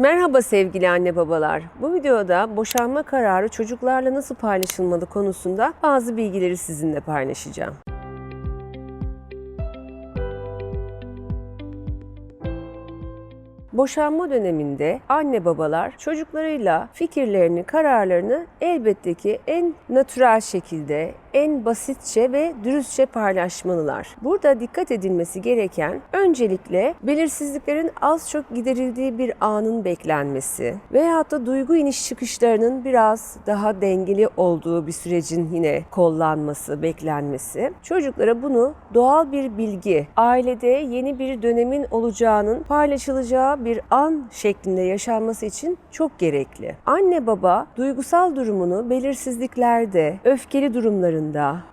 Merhaba sevgili anne babalar. Bu videoda boşanma kararı çocuklarla nasıl paylaşılmalı konusunda bazı bilgileri sizinle paylaşacağım. Boşanma döneminde anne babalar çocuklarıyla fikirlerini, kararlarını elbette ki en natürel şekilde, en basitçe ve dürüstçe paylaşmalılar. Burada dikkat edilmesi gereken öncelikle belirsizliklerin az çok giderildiği bir anın beklenmesi veyahut da duygu iniş çıkışlarının biraz daha dengeli olduğu bir sürecin yine kollanması, beklenmesi. Çocuklara bunu doğal bir bilgi, ailede yeni bir dönemin olacağının paylaşılacağı bir an şeklinde yaşanması için çok gerekli. Anne baba duygusal durumunu belirsizliklerde, öfkeli durumlarında,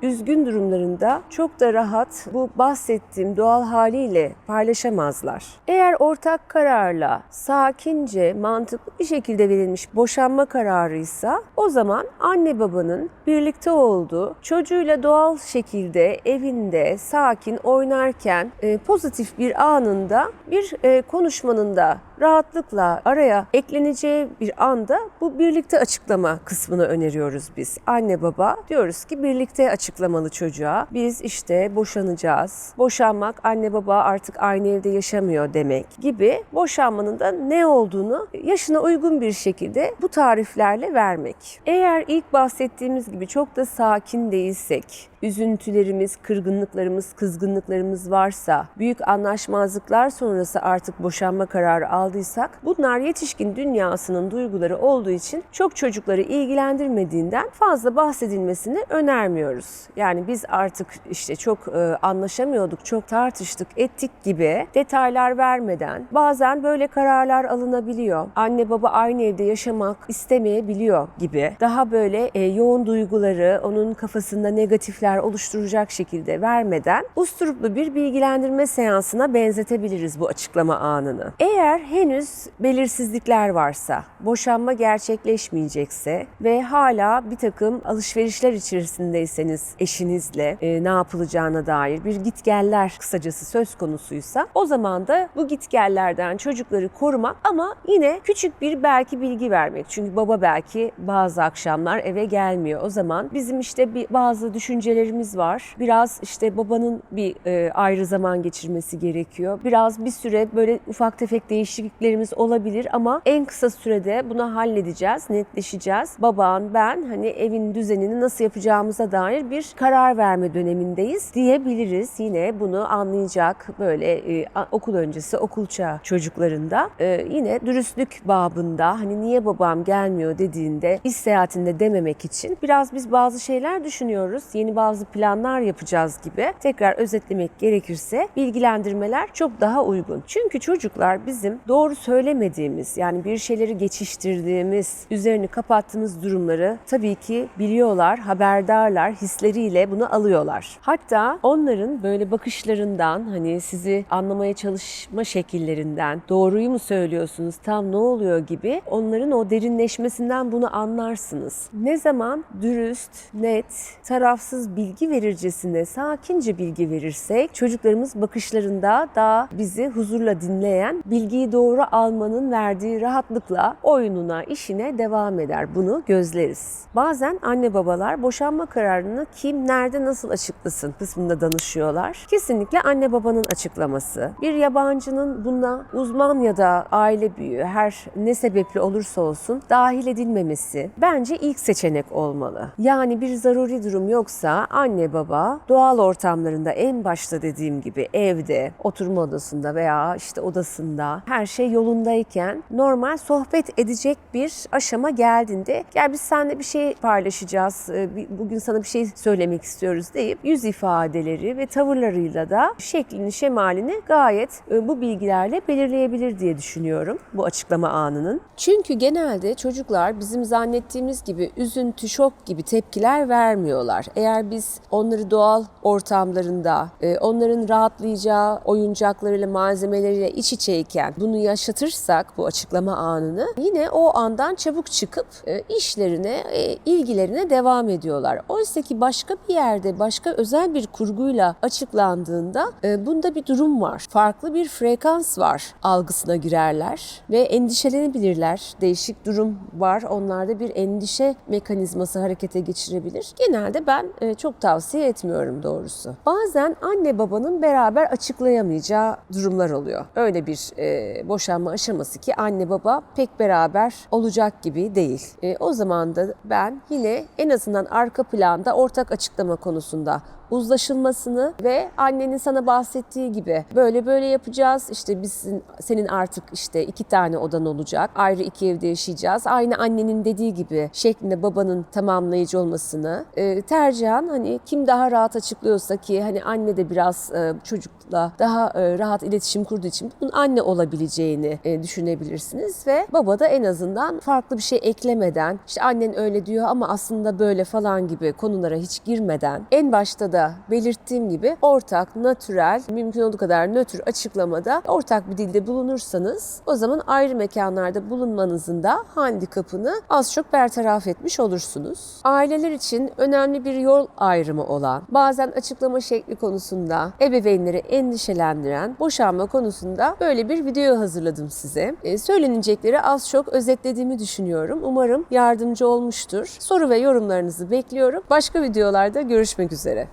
üzgün durumlarında çok da rahat bu bahsettiğim doğal haliyle paylaşamazlar. Eğer ortak kararla sakince, mantıklı bir şekilde verilmiş boşanma kararıysa o zaman anne babanın birlikte olduğu, çocuğuyla doğal şekilde evinde sakin oynarken e, pozitif bir anında bir e, konuşmanın da rahatlıkla araya ekleneceği bir anda bu birlikte açıklama kısmını öneriyoruz biz. Anne baba diyoruz ki birlikte açıklamalı çocuğa. Biz işte boşanacağız. Boşanmak anne baba artık aynı evde yaşamıyor demek gibi boşanmanın da ne olduğunu yaşına uygun bir şekilde bu tariflerle vermek. Eğer ilk bahsettiğimiz gibi çok da sakin değilsek, üzüntülerimiz, kırgınlıklarımız, kızgınlıklarımız varsa, büyük anlaşmazlıklar sonrası artık boşanma kararı aldıysak, bunlar yetişkin dünyasının duyguları olduğu için çok çocukları ilgilendirmediğinden fazla bahsedilmesini önermiyoruz. Yani biz artık işte çok e, anlaşamıyorduk, çok tartıştık, ettik gibi detaylar vermeden bazen böyle kararlar alınabiliyor. Anne baba aynı evde yaşamak istemeyebiliyor gibi. Daha böyle e, yoğun duyguları onun kafasında negatifler oluşturacak şekilde vermeden usturuplu bir bilgilendirme seansına benzetebiliriz bu açıklama anını. Eğer henüz belirsizlikler varsa, boşanma gerçekleşmeyecekse ve hala bir takım alışverişler içerisindeyseniz eşinizle e, ne yapılacağına dair bir gitgeller kısacası söz konusuysa o zaman da bu gitgellerden çocukları korumak ama yine küçük bir belki bilgi vermek. Çünkü baba belki bazı akşamlar eve gelmiyor. O zaman bizim işte bir bazı düşüncelerimiz var. Biraz işte babanın bir e, ayrı zaman geçirmesi gerekiyor. Biraz bir süre böyle ufak tefek değişikliklerimiz olabilir ama en kısa sürede bunu halledeceğiz, netleşeceğiz. Baban, ben hani evin düzenini nasıl yapacağımıza dair bir karar verme dönemindeyiz diyebiliriz. Yine bunu anlayacak böyle e, okul öncesi, okul çağı çocuklarında e, yine dürüstlük babında hani niye babam gelmiyor dediğinde iş seyahatinde dememek için biraz biz bazı şeyler düşünüyoruz. Yeni bazı planlar yapacağız gibi. Tekrar özetlemek gerekirse bilgilendirmeler çok daha uygun. Çünkü çocuklar bizim doğru söylemediğimiz yani bir şeyleri geçiştirdiğimiz, üzerini kapattığımız durumları tabii ki biliyorlar, haberdarlar, hisleriyle bunu alıyorlar. Hatta onların böyle bakışlarından hani sizi anlamaya çalışma şekillerinden doğruyu mu söylüyorsunuz, tam ne oluyor gibi onların o derinleşmesinden bunu anlarsınız. Ne zaman dürüst, net, tarafsız bilgi verircesine sakince bilgi verirsek çocuklarımız bakışlarında daha bizi huzurla dinleyen, bilgiyi doğru almanın verdiği rahatlıkla oyununa, işine devam eder. Bunu gözleriz. Bazen anne babalar boşanma kararını kim, nerede, nasıl açıklasın kısmında danışıyorlar. Kesinlikle anne babanın açıklaması. Bir yabancının buna uzman ya da aile büyüğü her ne sebeple olursa olsun dahil edilmemesi bence ilk seçenek olmalı. Yani bir zaruri durum yoksa anne baba doğal ortamlarında en başta dediğim gibi evde, oturma odasında veya işte odasında her şey yolundayken normal sohbet edecek bir aşama geldiğinde gel biz seninle bir şey paylaşacağız, e, bugün sana bir şey söylemek istiyoruz deyip yüz ifadeleri ve tavırlarıyla da şeklini, şemalini gayet e, bu bilgilerle belirleyebilir diye düşünüyorum bu açıklama anının. Çünkü genelde çocuklar bizim zannettiğimiz gibi üzüntü, şok gibi tepkiler vermiyorlar. Eğer biz onları doğal ortamlarında, e, onların rahatlayacağı oyuncaklarıyla, malzemeleriyle iç içeyken bunu bunu yaşatırsak bu açıklama anını yine o andan çabuk çıkıp e, işlerine, e, ilgilerine devam ediyorlar. Oysa ki başka bir yerde, başka özel bir kurguyla açıklandığında e, bunda bir durum var. Farklı bir frekans var algısına girerler ve endişelenebilirler. Değişik durum var. Onlarda bir endişe mekanizması harekete geçirebilir. Genelde ben çok tavsiye etmiyorum doğrusu. Bazen anne babanın beraber açıklayamayacağı durumlar oluyor. Öyle bir e, boşanma aşaması ki anne baba pek beraber olacak gibi değil. E, o zaman da ben yine en azından arka planda ortak açıklama konusunda uzlaşılmasını ve annenin sana bahsettiği gibi böyle böyle yapacağız. İşte biz senin artık işte iki tane odan olacak. Ayrı iki evde yaşayacağız. Aynı annenin dediği gibi şeklinde babanın tamamlayıcı olmasını e, tercihen hani kim daha rahat açıklıyorsa ki hani anne de biraz e, çocukla daha e, rahat iletişim kurduğu için bunun anne olabileceğini e, düşünebilirsiniz ve baba da en azından farklı bir şey eklemeden işte annen öyle diyor ama aslında böyle falan gibi konulara hiç girmeden en başta da belirttiğim gibi ortak, natürel, mümkün olduğu kadar nötr açıklamada ortak bir dilde bulunursanız o zaman ayrı mekanlarda bulunmanızın da handikapını az çok bertaraf etmiş olursunuz. Aileler için önemli bir yol ayrımı olan, bazen açıklama şekli konusunda ebeveynleri endişelendiren boşanma konusunda böyle bir video hazırladım size. E, söylenecekleri az çok özetlediğimi düşünüyorum. Umarım yardımcı olmuştur. Soru ve yorumlarınızı bekliyorum. Başka videolarda görüşmek üzere.